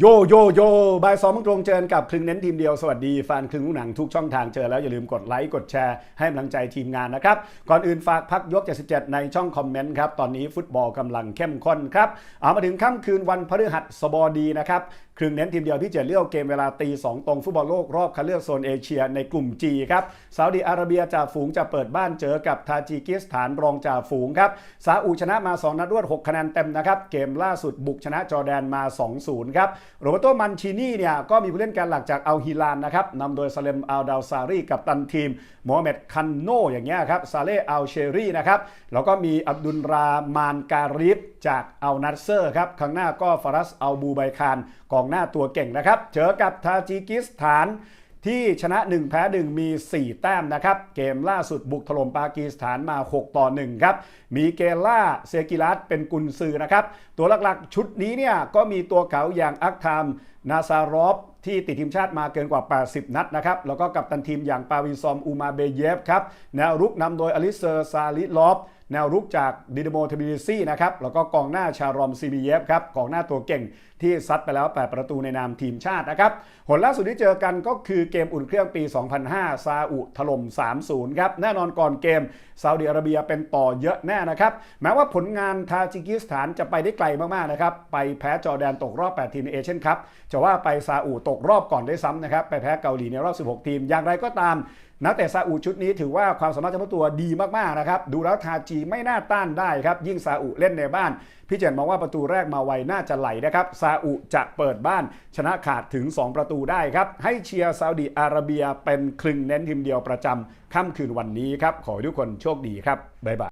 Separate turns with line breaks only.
โยโยโยบายสองมงตรงเจอกับคลึงเน้นทีมเดียวสวัสดีแฟนคลึงลูกหนังทุกช่องทางเจอแล้วอย่าลืมกดไลค์กดแชร์ให้กำลังใจทีมงานนะครับ ก่อนอื่นฝากพักยก 77 ในช่องคอมเมนต์ครับ ตอนนี้ฟุตบอลกำลังเข้มข้นครับ เอามาถึงค่ำคืนวันพฤหัสบดีนะครับครึ่งเน้นทีมเดียวที่จะเลี้ยวเกมเวลาตีสองตรงฟุตบอลโลกรอบคัดเลือกโซนเอเชียในกลุ่ม G ครับซาอุดิอาระเบียจ่าฝูงจะเปิดบ้านเจอกับทาจิกิสถานรองจ่าฝูงครับซาอุชนะมา 2 นัดรวด 6 คะแนนเต็มนะครับเกมล่าสุดบุกชนะจอร์แดนมา 2-0 ครับโรเบโตมันชินี่เนี่ยก็มีผู้เล่นแการหลักจากอัลฮิลานนะครับนำโดยซาเลมอัลดาวซารีกับตันทีมโมฮัมเหม็ดคันโนอย่างเงี้ยครับซาเลอัลเชรีนะครับแล้วก็มีอับดุลรามานการิฟจากอัลนัสเซอร์ครับข้างหน้าก็ฟารัสอัลบูไบคานกองหน้าตัวเก่งนะครับเจอกับทาจิกิสถาน ที่ชนะ 1 แพ้ 1 มี 4 แต้มนะครับ เกมล่าสุดบุกถล่มปากีสถานมา 6 ต่อ 1 ครับ มีเกล่าเซกิรัตเป็นกุนซือนะครับ ตัวหลักๆ ชุดนี้เนี่ยก็มีตัวเขาอย่างอักทาม นาซารอฟที่ติดทีมชาติมาเกินกว่า 80 นัดนะครับ แล้วก็กับตันทีมอย่างปาวินซอมอูมาเบเยฟครับ แนวรุกนำโดยอลิเซอร์ซาลิลอฟ แนวรุกจากดินโมเทบิลิซี่นะครับ แล้วก็กองหน้าชารอมซีบีเยฟครับ กองหน้าตัวเก่งที่ซัดไปแล้ว 8 ประตูในนามทีมชาตินะครับ ผลล่าสุดที่เจอกันก็คือเกมอุ่นเครื่องปี 2005 ซาอุถล่ม 3-0 ครับ แน่นอนก่อนเกมซาอุดิอาระเบียเป็นต่อเยอะแน่นะครับ แม้ว่าผลงานทาจิกิสถานจะไปได้ไกลมากๆนะครับ ไปแพ้จอร์แดนตกรอบ 8 ทีมในเอเชียนคัพจะว่าไปซาอุตกรอบก่อนได้ซ้ำนะครับไปแพ้เกาหลีในรอบ 16 ทีม อย่างไรก็ตามนักเตะซาอุชุดนี้ถือว่าความสามารถเฉพาะตัวดีมากๆนะครับดูแล้วทาจีไม่น่าต้านได้ครับยิ่งซาอุเล่นในบ้าน พี่เจนมองว่าประตูแรกมาไวน่าจะไหลนะครับซาอุจะเปิดบ้านชนะขาดถึง 2 ประตูได้ครับให้เชียร์ซาอุดิอาระเบียเป็นคลึงเน้นทีมเดียวประจำค่ำคืนวันนี้ครับขอให้ทุกคนโชคดีครับบ๊ายบาย